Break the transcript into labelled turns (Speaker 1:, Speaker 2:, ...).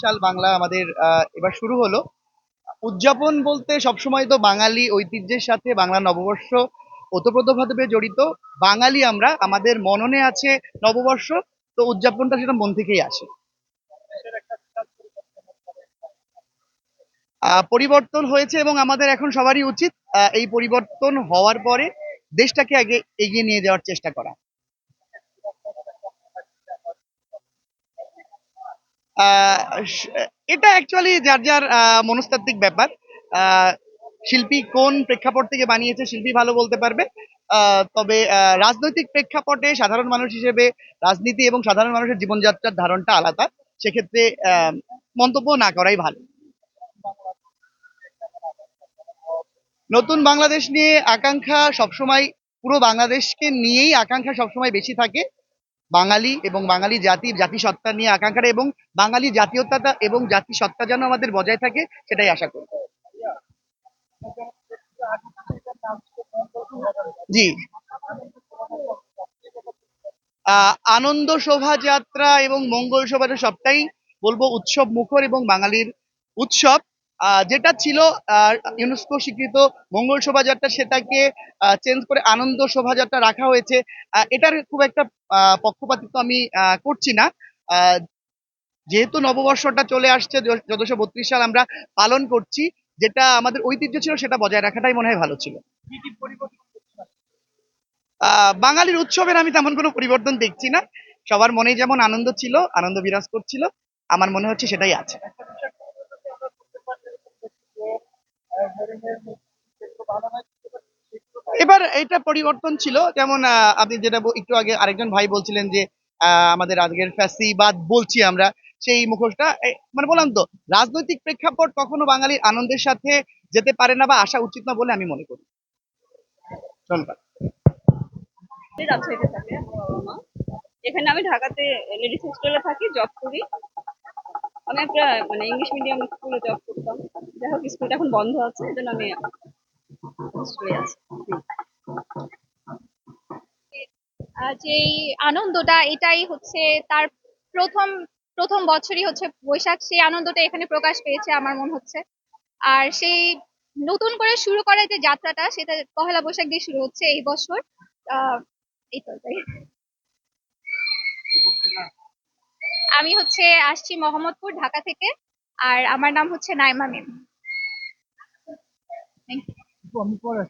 Speaker 1: সাল বাংলা আমাদের এবার শুরু হলো। উদযাপন বলতে সবসময় তো বাঙালি ঐতিহ্যের সাথে বাংলা নববর্ষ ওতপ্রোতভাবে জড়িত। বাঙালি আমরা, আমাদের মননে আছে নববর্ষ, তো উদযাপনটা সেটা মন থেকেই আসে। পরিবর্তন হয়েছে এবং আমাদের এখন সবারই উচিত এই পরিবর্তন হওয়ার পরে দেশটাকে আগে এগিয়ে নিয়ে যাওয়ার চেষ্টা করা। এটা অ্যাকচুয়ালি যার যার মনস্তাত্ত্বিক ব্যাপার শিল্পী কোন প্রেক্ষাপট থেকে বানিয়েছে শিল্পী ভালো বলতে পারবে। তবে রাজনৈতিক প্রেক্ষাপটে সাধারণ মানুষ হিসেবে রাজনীতি এবং সাধারণ মানুষের জীবনযাত্রার ধারণটা আলাদা। সেক্ষেত্রে মন্তব্য না করাই ভালো। নতুন বাংলাদেশ নিয়ে আকাঙ্ক্ষা সবসময়, পুরো বাংলাদেশকে নিয়েই আকাঙ্ক্ষা সবসময় বেশি থাকে। বাঙালি এবং বাঙালি জাতি, জাতিসত্তা নিয়ে আকাঙ্ক্ষা এবং বাঙালি জাতীয়তা এবং জাতিসত্তা যেন আমাদের বজায় থাকে, সেটাই আশা করি। জি। আনন্দ শোভাযাত্রা এবং মঙ্গল শোভাযাত্রা সবটাই বলব উৎসব মুখর এবং বাঙালির উৎসব। যেটা ছিল ইউনেস্কো স্বীকৃত মঙ্গল শোভাযাত্রা সেটাকে চেঞ্জ করে আনন্দ শোভাযাত্রা রাখা হয়েছে। এটার খুব একটা পক্ষপাতিত্ব আমি করছি না। আহ, যেহেতু নববর্ষটা চলে আসছে চোদ্দশো বত্রিশ সাল আমরা পালন করছি যেটা আমাদের ঐতিহ্য ছিল সেটা বজায় রাখাটাই মনে হয় ভালো ছিল। আহ, বাঙালির উৎসবের আমি তেমন কোনো পরিবর্তন দেখছি না। সবার মনে যেমন আনন্দ ছিল আনন্দ বিরাজ করছিল আমার মনে হচ্ছে সেটাই আছে। এবার এটা পরিবর্তন ছিল। যেমন আপনি যেটা একটু আগে আরেকজন ভাই বলছিলেন যে আমাদের আজকের ফ্যাসিবাদ বলছি আমরা, সেই মুখোশটা মানে বললাম তো, রাজনৈতিক প্রেক্ষাপট কখনো বাঙালির আনন্দের সাথে যেতে পারে না বা আসা উচিত না বলে আমি মনে করি। ধন্যবাদ
Speaker 2: মা এখানে আমি ঢাকাতে লেডিস হোস্টেলে থাকি, জব করি। আমি একটা মানে ইংলিশ মিডিয়াম স্কুলে জব করতাম। যাই হোক স্কুলটা এখন বন্ধ আছে এই জন্য আমি
Speaker 3: আনন্দটা এটাই হচ্ছে তার প্রথম প্রথম বছরই হচ্ছে বৈশাখ। সেই আনন্দটা এখানে প্রকাশ পেয়েছে আমার মনে হচ্ছে। আর সেই নতুন করে শুরু করার যে যাত্রাটা সেটা পহেলা বৈশাখ দিয়ে শুরু হচ্ছে এই বছর। আহ, এই তো আমি হচ্ছে আসছি মোহাম্মদপুর ঢাকা থেকে। আর আমার নাম হচ্ছে নাইমা মিম.